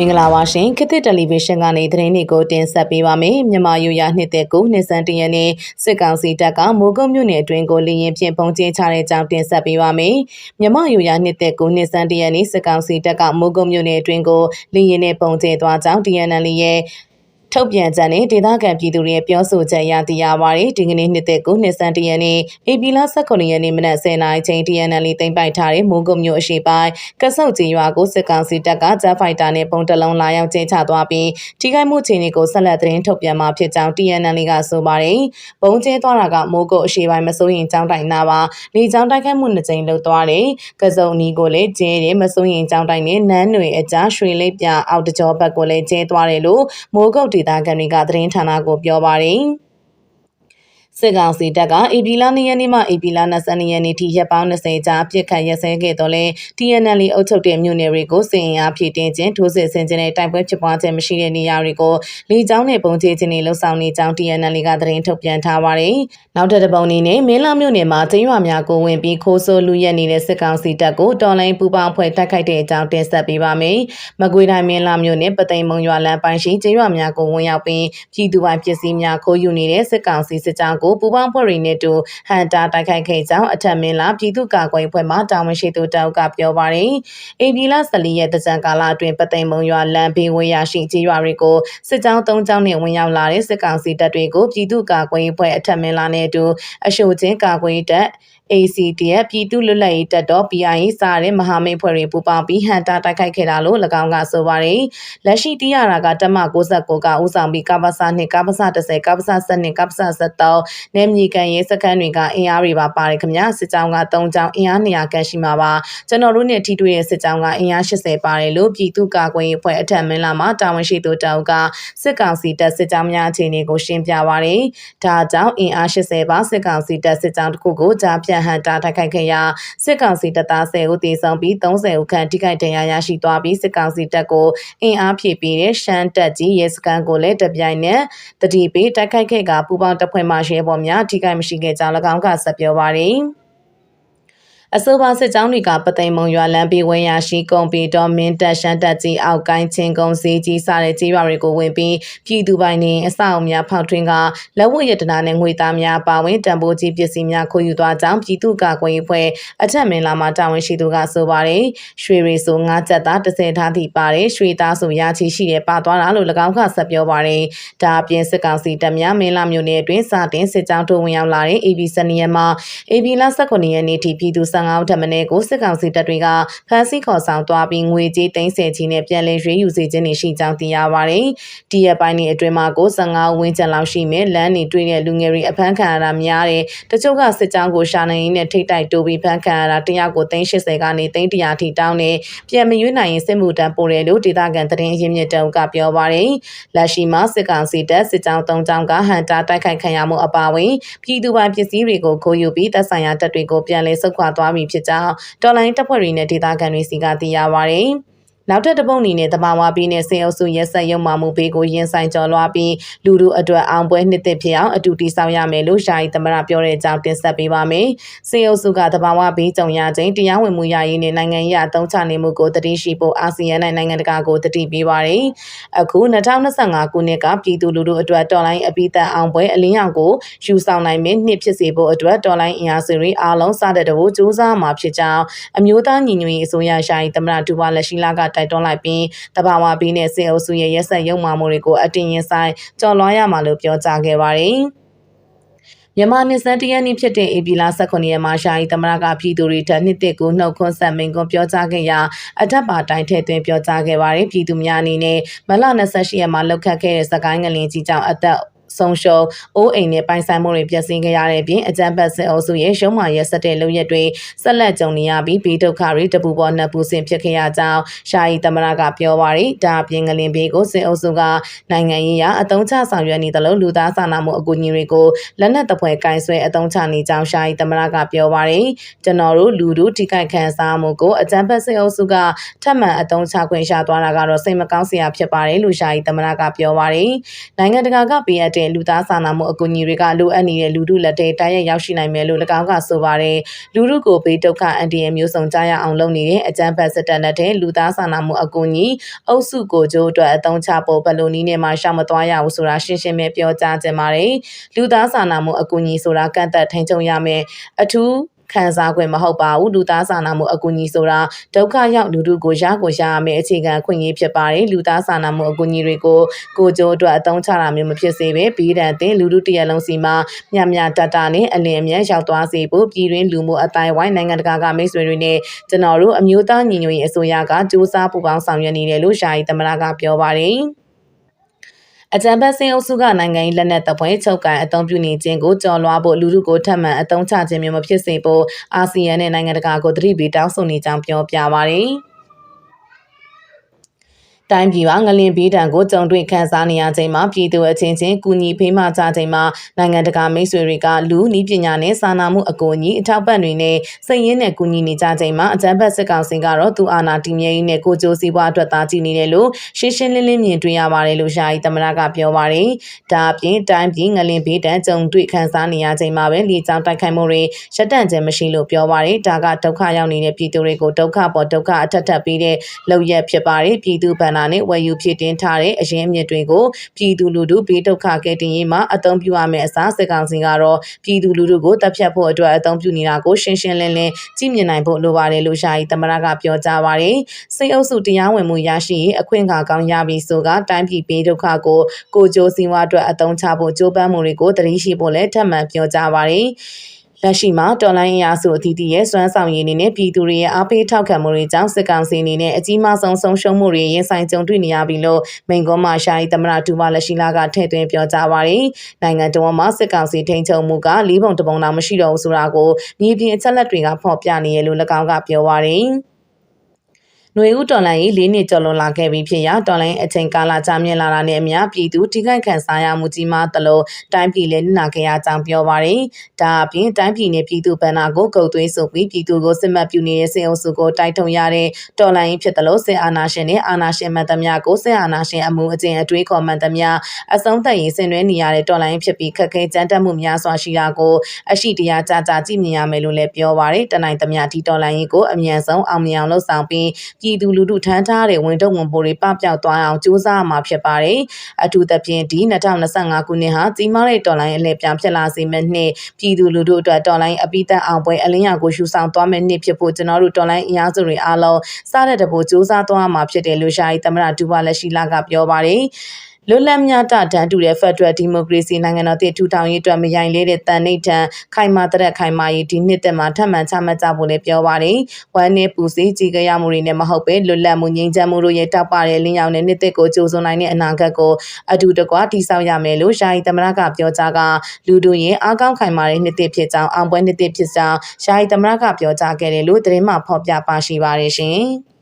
မင်္ဂလာပါရှင်ခေတ်သစ်တယ်လီဗီရှင်းကနေသတင်းတွေကိုတင်ဆက်ပေးပါမယ်မြန်မာယူရနှစ်သက်ကိုနှစ်စန်းတရနေ့စစ်ကောင်စီတပ်ကမိုးကုတ်မြို့နယ်အတွင်းကိုလေရင်ဖြင့်ပုံကျင်းချတဲ့အကြောင်းတင်ဆက်ပေးပါမယ်မြန်မာယူရနှစ်သက်ကိုနှစ်စန်းတရနေ့စစ်ကောင်စီတပ်ကမိုးကုတ်မြို့နယ်အတွင်းကိုလေရင်နဲ့ပုံကျင်းသွားကြောင်း DNL ရဲ့ ထုတ်ပြန်ချက်နဲ့ဒေသခံပြည်သူတွေရဲ့ပြောဆိုချက်အရသိရပါတယ်ဒီကနေ့နှစ်သက်ကိုနှစ်စံတရနေ့ဧပြီလ18ရက်နေ့မနက်10:00နာရီချိန် DNL သိမ်းပိုက်ထားတဲ့မိုးကုတ်မြို့အရှိပိုင်းကဆုတ်ကြီးရွာကိုစစ်ကောင်စီတပ်ကဂျက်ဖိုက်တာနဲ့ပုံတလုံးလာရောက်ကျင်းချသွားပြီးထိခိုက်မှုခြေအနေကိုဆက်လက်သတင်းထုတ်ပြန်မှာဖြစ်ကြောင်း DNL ကဆိုပါတယ်။ပုံကျဲသွားတာကမိုးကုတ်အရှိပိုင်းမစိုးရင်ကြောင်းတိုင်နာပါလေကြောင်းတိုက်ခိုက်မှုနှစ်ကြိမ်လုပ်သွားတယ်။ကစုံနီကိုလည်းကျဲတယ်မစိုးရင်ကြောင်းတိုင်နဲ့နန်းတွေအကြားရွှေလိပ်ပြအောက်တကြောဘက်ကိုလည်းကျဲသွားတယ်လို့မိုးကုတ်ဒေသခံတွေကသတင်းဌာနကိုပြောပါတယ်။ စစ်ကောင်စီတပ်ကအေပီလာ2ရက်နေ့မှအေပီလာ22ရက်နေ့ထိရက်ပေါင်း20ကြာပြစ်ခတ်ရက်စဲခဲ့တော့လဲ TNL အုပ်ချုပ်တဲ့မြို့နယ်တွေကိုစင်ရင်အားဖြည့်တင်းခြင်းထိုးစစ်ဆင်ခြင်းနဲ့တိုက်ပွဲဖြစ်ပွားခြင်းမရှိတဲ့နေရာတွေကိုလေကြောင်းနဲ့ပုံချခြင်းတွေလှုပ်ဆောင်နေကြောင်း TNL ကသတင်းထုတ်ပြန်ထားပါတယ်။နောက်ထပ်တစ်ပုံအနေနဲ့မင်းလာမြို့နယ်မှာကျင်းရွာများကိုဝင်ပြီးခိုးဆိုးလူရက်နေတဲ့စစ်ကောင်စီတပ်ကိုတော်လိုင်းပူပေါင်းဖွဲ့တိုက်ခိုက်တဲ့အကြောင်းတင်ဆက်ပေးပါမယ်။မကွေးတိုင်းမင်းလာမြို့နယ်ပသိမ်မုံရွာလမ်းပိုင်းရှိကျင်းရွာများကိုဝင်ရောက်ပြီးပြည်သူပိုင်းပစ္စည်းများခိုးယူနေတဲ့စစ်ကောင်စီစစ်ကြောင်းကိုပူပေါင်းဖွဲ့တွေနဲ့တူဟန်တာတိုက်ခိုက်ခဲ့ကြောင်းအထက်မင်းလာပြည်သူ့ကာကွယ်ဖွဲ့မှတာဝန်ရှိသူတောက်ကပြောပါတယ်။အေပီလာ14ရက်တကြံကာလအတွင်းပသိမ်မုံရွာလမ်းဘေးဝေးရရှိကြေးရွာတွေကိုစစ်ကြောင်း၃ကြောင်းနဲ့ဝင်ရောက်လာတဲ့စစ်ကောင်စီတပ်တွေကိုပြည်သူ့ကာကွယ်ဖွဲ့အထက်မင်းလာနဲ့အတူအရှိုချင်းကာကွယ်တပ် ACDF ပြည်သူ့လွတ်လပ်ရေးတပ်တော် PIA စတဲ့မဟာမိတ်ဖွဲ့တွေပူးပေါင်းပြီးဟန်တာတိုက်ခိုက်ခဲ့တာလို့၎င်းကဆိုပါတယ်။လက်ရှိတီးရတာကတမ69ကဦးဆောင်ပြီးကပ္ပစ2ကပ္ပစ10ကပ္ပစ7ကပ္ပစ73နယ်မြေကန်ရေးစခန်းတွေကအင်အားတွေပါပါတယ်ခင်ဗျာစစ်ကြောင်းက3ကြောင်းအင်အား200ခန့်ရှိမှာပါကျွန်တော်တို့နဲ့ထိတွေ့တဲ့စစ်ကြောင်းကအင်အား80ပါတယ်လို့ပြည်သူ့ကာကွယ်ရေးဖွဲ့အထက်မင်းလာမှာတာဝန်ရှိသူတောက်ကစစ်ကောင်စီတပ်စစ်ကြောင်းများအခြေအနေကိုရှင်းပြပါတယ်။ဒါကြောင့်အင်အား80ပါစစ်ကောင်စီတပ်စစ်ကြောင်းတစ်ခုကိုကြားဖြတ်ဟန်တာတိုက်ခိုက်ခဲ့ရာစစ်ကောင်စီတပ်သား10ဦးသေဆုံးပြီး30ဦးခန့်ထိခိုက်ဒဏ်ရာရရှိသွားပြီးစစ်ကောင်စီတပ်ကိုအင်အားဖြည့်ပြီးတဲ့ရှမ်းတပ်ကြီးရဲစခန်းကိုလည်းတပြိုင်နက်တတိပေးတိုက်ခိုက်ခဲ့ကပူပေါင်းတပ်ဖွဲ့မှရဲဘော်များထိခိုက်မရှိခဲ့ကြောင်း၎င်းကဆက်ပြောပါတယ်။ အဆိုပါစစ်ကြောင်းတွေကပသိမ်မုံရွာလမ်းဘေးဝဲရရှိကုံပီတော်မင်းတက်ရှမ်းတက်ကြီးအောက်ကိုင်းချင်းကုံစည်းကြီးစတဲ့ကြေးရွာတွေကိုဝင်ပြီးပြည်သူပိုင်နေအဆောက်အများဖောက်ထွင်းကလက်ဝတ်ရတနာနဲ့ငွေသားများပါဝင်တံပိုးကြီးပစ္စည်းများခိုးယူသွားကြောင်းပြည်သူ့ကာကွယ်ရေးဖွဲ့အထက်မင်းလာမှာတာဝန်ရှိသူကဆိုပါတယ်ရွှေရီဆိုငါးချက်သား30ထားသည့်ပါတယ်ရွှေသားဆိုရာချီရှိတဲ့ပါသွားတာလို့၎င်းကဆက်ပြောပါတယ်ဒါအပြင်စစ်ကောင်စီတပ်များမင်းလာမြို့နယ်အတွင်းစတင်စစ်ကြောင်းထိုးဝင်ရောက်လာတဲ့ AB စနီယမှာ AB လ19ရက်နေ့ထိပြည်သူ15ဦးထပ်မံကိုစစ်ကောင်စီတပ်တွေကဖမ်းဆီးခေါ်ဆောင်သွားပြီးငွေကြေးသိမ်းဆည်းခြင်းနဲ့ပြန်လည်ရွေးယူစေခြင်းတွေရှိကြောင်းသိရပါတယ်။ဒီရက်ပိုင်းนี้အတွင်းမှာကို15ဦးဝန်းကျင်လောက်ရှိမဲ့လမ်းနေတွေ့တဲ့လူငယ်တွေအဖမ်းခံရတာများတယ်။တချို့ကစစ်ကြောင်းကိုရှာနိုင်ရင်းနဲ့ထိတ်တိုက်တိုးပြီးဖမ်းခံရတာတယောက်ကို380ကနေ300ထိတောင်းနေပြန်မရွေးနိုင်ရင်စစ်မှုတန်းပို့တယ်လို့ဒေသခံသတင်းအရင်းမြစ်တုံးကပြောပါတယ်။လက်ရှိမှာစစ်ကောင်စီတပ်စစ်ကြောင်း3ကြောင်းကဟန်တာတိုက်ခိုက်ခံရမှုအပါအဝင်ပြည်သူပိုင်ပစ္စည်းတွေကိုခိုးယူပြီးတပ်ဆိုင်ရာတပ်တွေကိုပြန်လည်ဆုတ်ခွာသွားပြီဖြစ်ကြောင်းတော်လိုင်းတပ်ဖွဲ့တွေနဲ့ဒေသခံတွေစီကသိရပါဗျ။ နောက်ထပ်တပုံအနေနဲ့တဘာဝပြီးနဲ့စေအုပ်စုရက်ဆက်ရုံမှမှုဘေးကိုရင်ဆိုင်ကျော်လွှားပြီးလူလူအတွက်အောင်ပွဲနှစ်သက်ဖြစ်အောင်အတူတည်ဆောက်ရမယ်လို့ယာယီသမရပြောတဲ့အကြောင်းတင်ဆက်ပေးပါမယ်။စေအုပ်စုကတဘာဝဘေးကြုံရခြင်းတရားဝင်မှုရရေးနဲ့နိုင်ငံရေးအသုံးချနေမှုကိုတတိရှိဖို့အာဆီယံနဲ့နိုင်ငံတကာကိုတတိပေးပါတယ်။အခု2025ခုနှစ်ကပြည်သူလူထုအတွက်တော်လိုင်းအပိသက်အောင်ပွဲအလင်းရောင်ကိုယူဆောင်နိုင်မယ့်နှစ်ဖြစ်စေဖို့အတွက်တော်လိုင်းအင်အားစုတွေအားလုံးစတဲ့တဘိုးစူးစမ်းမှာဖြစ်ကြောင်းအမျိုးသားညီညွတ်ရေးအစိုးရယာယီသမရဒူဝါလက်ရှိလာကတိုက်တွန်းလိုက်ပြီးတဘာဝဘီနဲ့စေအုပ်စုရဲ့ရက်ဆက်ရုံမှမှုတွေကိုအတင်းရင်ဆိုင်ကြော်လွှားရမှာလို့ပြောကြားခဲ့ပါတယ်။မြန်မာနှစ်စန်းတရနေ့ဖြစ်တဲ့ဧပြီလ18ရက်မှာရှာဤသမရကပြည်သူတွေထက်နှစ်သက်ကိုနှုတ်ခွန်းဆက်မင်းကွန်ပြောကြားခဲ့ရာအထက်ပါတိုင်းထည့်သွင်းပြောကြားခဲ့ပါတယ်ပြည်သူများအနေနဲ့မလ28ရက်မှာလောက်ခတ်ခဲ့တဲ့စကိုင်းငလင်ကြီးကြောင့်အသက် ဆုံးရှုံးအိုးအိမ်နဲ့ပိုင်ဆိုင်မှုတွေပျက်စီးခဲ့ရတဲ့ပြင်အကြမ်းဖက်စစ်အုပ်စုရဲ့ရှုံးမာရဲဆက်တဲ့လုပ်ရက်တွေဆက်လက်ကြုံနေရပြီးဘေးဒုက္ခတွေတပူပေါ်နှစ်ပူစင်ဖြစ်ခဲ့ရကြောင်းရှာယီသမရကပြောပါရယ်ဒါအပြင်ငလင်ဘေးကိုစစ်အုပ်စုကနိုင်ငံရေးအရအတုံးချဆောင်ရွက်နေသလိုလူသားစာနာမှုအကူအညီတွေကိုလက်နက်တပွဲကင်ဆွဲအတုံးချနေကြောင်းရှာယီသမရကပြောပါရယ်ကျွန်တော်တို့လူတို့ထိခိုက်ခံစားမှုကိုအကြမ်းဖက်စစ်အုပ်စုကထပ်မံအတုံးချခွင့်ရသွားတာကတော့စိတ်မကောင်းစရာဖြစ်ပါတယ်လို့ရှာယီသမရကပြောပါရယ်နိုင်ငံတကာကပေးအပ်တဲ့တဲ့လူသားစာနာမှုအကူအညီတွေကလိုအပ်နေတဲ့လူထုလက်ထဲတိုက်ရိုက်ရောက်ရှိနိုင်မယ်လို့၎င်းကဆိုပါတယ်လူထုကိုဘေးဒုက္ခအန်တီရဲ့မျိုးစုံကြားရအောင်လုပ်နေတဲ့အကြမ်းဖက်စစ်တပ်လက်ထဲလူသားစာနာမှုအကူအညီအုပ်စုကိုကြိုးအတွက်အသုံးချဖို့ဘယ်လိုနည်းနဲ့မှရှောင်မသွားရဘူးဆိုတာရှင်းရှင်းပဲပြောကြားခြင်းပါတယ်လူသားစာနာမှုအကူအညီဆိုတာကန့်သက်ထိန်ချုပ်ရမယ်အထူး ခံစား권မဟုတ်ပါဘူးလူသားစာနာမှုအကူအညီဆိုတာဒုက္ခရောက်လူတို့ကိုရကိုရရမယ့်အခြေခံအခွင့်အရေးဖြစ်ပါတယ်လူသားစာနာမှုအကူအညီတွေကိုကိုကြိုးအတွက်အသုံးချတာမျိုးမဖြစ်စေပဲပြီးတဲ့တင်လူတို့တရက်လုံးစီမှာမြမြတတနဲ့အလင်းအမြတ်ရောက်သွားစေဖို့ပြည်တွင်းလူမှုအတိုင်းဝိုင်းနိုင်ငံတကာကမိတ်ဆွေတွေနဲ့ကျွန်တော်တို့အမျိုးသားညီညွတ်ရေးအစိုးရကစူးစမ်းပူးပေါင်းဆောင်ရွက်နေတယ်လို့ရှားရီသမရကပြောပါတယ် အကြံပတ်စင်အုပ်စုကနိုင်ငံရေးလက်နက်တပ်ဖွဲ့ချုပ်ကန်အသုံးပြုနေခြင်းကိုကြော်လွှားဖို့လူထုကိုထပ်မံအသုံးချခြင်းမျိုးမဖြစ်စေဖို့အာဆီယံနဲ့နိုင်ငံတကာကိုတတိပီတောင်းဆိုနေကြောင်းပြောပြပါရယ်။ တိုင်းပြည်မှာငလင်ဘေးဒဏ်ကိုကြုံတွေ့ခံစားနေရချိန်မှာပြည်သူအချင်းချင်းကူညီဖေးမကြချိန်မှာနိုင်ငံတကာမိတ်ဆွေတွေကလူနည်းပညာနဲ့စာနာမှုအကူအညီအထောက်ပံ့တွေနဲ့စိတ်ရင်းနဲ့ကူညီနေကြချိန်မှာအကြမ်းဖက်စစ်ကောင်စီကတော့သူအာဏာတည်မြဲရေးနဲ့ကိုကြိုးစည်းပွားအတွက်သာကြည်နေတယ်လို့ရှင်းရှင်းလင်းလင်းမြင်တွေ့ရပါတယ်လို့ယာယီသမရကပြောပါတယ်။ဒါအပြင်တိုင်းပြည်ငလင်ဘေးဒဏ်ကြုံတွေ့ခံစားနေရချိန်မှာပဲလေကြောင်းတိုက်ခိုက်မှုတွေရှက်တန့်ခြင်းမရှိလို့ပြောပါတယ်။ဒါကဒုက္ခရောက်နေတဲ့ပြည်သူတွေကိုဒုက္ခပေါ်ဒုက္ခအထက်ထပ်ပေးတဲ့လောက်ရက်ဖြစ်ပါတယ်။ပြည်သူဗန္နာနဲ့ဝယ်ယူဖြစ်တင်ထားတဲ့အရင်အမြစ်တွေကိုပြည်သူလူထုဘေးဒုက္ခကယ်တင်ရေးမှာအသုံးပြုရမယ့်အစားစစ်ကောင်စီကတော့ပြည်သူလူထုကိုတပ်ဖြတ်ဖို့အတွက်အသုံးပြုနေတာကိုရှင်းရှင်းလင်းလင်းကြည့်မြင်နိုင်ဖို့လိုပါတယ်လို့ရှာယီသမရကပြောကြားပါတယ်။စိတ်အုပ်စုတရားဝင်မှုရရှိရေးအခွင့်အခါကောင်းရပြီဆိုကတိုင်းပြည်ဘေးဒုက္ခကိုကိုကြိုးစင်ဝါအတွက်အသုံးချဖို့ကြိုးပမ်းမှုတွေကိုတတိရှိဖို့လည်းထပ်မံပြောကြားပါတယ်။ လက်ရှိမှာတော်လိုင်းအရာစုအသီးသီးရဲ့စွမ်းဆောင်ရည်အနေနဲ့ပြည်သူတွေရဲ့အားပေးထောက်ခံမှုတွေကြောင့်စစ်ကောင်စီအနေနဲ့အကြီးမားဆုံးဆုံးရှုံးမှုတွေရင်ဆိုင်ကြုံတွေ့နေရပြီလို့မိန်ကွန်းမှာရှာရီသမရဒူဝါလက်ရှိလာကထည့်သွင်းပြောကြားပါရယ်နိုင်ငံတော်မှာစစ်ကောင်စီထိန်းချုပ်မှုကလေးပုံတပုံတောင်မရှိတော့ဘူးဆိုတာကိုမြေပြင်အချက်လက်တွေကဖော်ပြနေရလို့၎င်းကပြောပါရယ် ຫນွေဦးတော်လိုင်းရေး၄နှစ်ကျော်လွန်လာခဲ့ပြီဖြစ်ရာတော်လိုင်းအချိန်ကာလကြာမြင့်လာတာနဲ့အမျှပြည်သူထိခိုက်ခံစားရမှုကြီးမားသလိုတိုင်းပြည်လည်းနာခဲ့ရကြောင်းပြောပါရယ်။ဒါအပြင်တိုင်းပြည်နဲ့ပြည်သူဗန္နာကိုကုတ်သွေးဆိုပြီးပြည်သူကိုစစ်မှတ်ပြုနေတဲ့စေအုပ်စုကိုတိုက်ထုံရတဲ့တော်လိုင်းရေးဖြစ်သလိုစစ်အာဏာရှင်နဲ့အာဏာရှင်မှန်သမျှကိုစစ်အာဏာရှင်အမှုအကျင့်အတွေးခေါ်မှန်သမျှအဆုံးသတ်ရေးဆင်နွှဲနေရတဲ့တော်လိုင်းဖြစ်ပြီးခက်ခဲကြမ်းတမ်းမှုများစွာရှိတာကိုအရှိတရားကြကြကြည့်မြင်ရမယ်လို့လည်းပြောပါရယ်။တနိုင်သမျှဒီတော်လိုင်းရေးကိုအမြန်ဆုံးအောင်မြင်အောင်လှုပ်ဆောင်ပြီးပြည်သူလူထုထမ်းထားတဲ့ဝန်ထုတ်ဝန်ပိုးတွေပပျောက်သွားအောင်ကြိုးစားမှာဖြစ်ပါတယ်။အထူးသဖြင့်ဒီ2025ခုနှစ်ဟာကြီးမားတဲ့တော်လိုင်းအလှည့်ပြန်ဖြစ်လာစေမယ့်နှစ်ပြည်သူလူထုအတွက်တော်လိုင်းအပိသက်အောင်ပွဲအလင်းရောင်ကိုရှုဆောင်သွားမယ့်နှစ်ဖြစ်ဖို့ကျွန်တော်တို့တော်လိုင်းအင်အားစုတွေအားလုံးစားတဲ့တပိုးစူးစမ်းသွားမှာဖြစ်တယ်လို့ရှားရီသမရဒူဝါလက်ရှိလာကပြောပါတယ်။ လွတ်လပ်မြတ်တတန်းတူတဲ့ Federal Democracy နိုင်ငံတော်တည်ထူထောင်ရေးအတွက်မယိုင်လေးတဲ့တန်နှိပ်ထံခိုင်မာတဲ့ခိုင်မာရေးဒီနှစ်သက်မှာထပ်မံချမှတ်ကြဖို့လည်းပြောပါတယ်။ဝမ်းနဲ့ပူစီကြီးကြရမှုတွေနဲ့မဟုတ်ပဲလွတ်လပ်မှုငြိမ်းချမ်းမှုတို့ရဲ့တောက်ပတဲ့လင်းရောင်တဲ့နှစ်သက်ကိုကြိုးစုံနိုင်တဲ့အနာဂတ်ကိုအတူတကွတည်ဆောက်ရမယ်လို့ရှာယီသမရကပြောကြားကလူတို့ရဲ့အားကောင်းခိုင်မာတဲ့နှစ်သက်ဖြစ်ကြောင်းအောင်ပွဲနှစ်သက်ဖြစ်ကြောင်းရှာယီသမရကပြောကြားခဲ့တယ်လို့သတင်းမှဖော်ပြပါရှိပါတယ်ရှင်။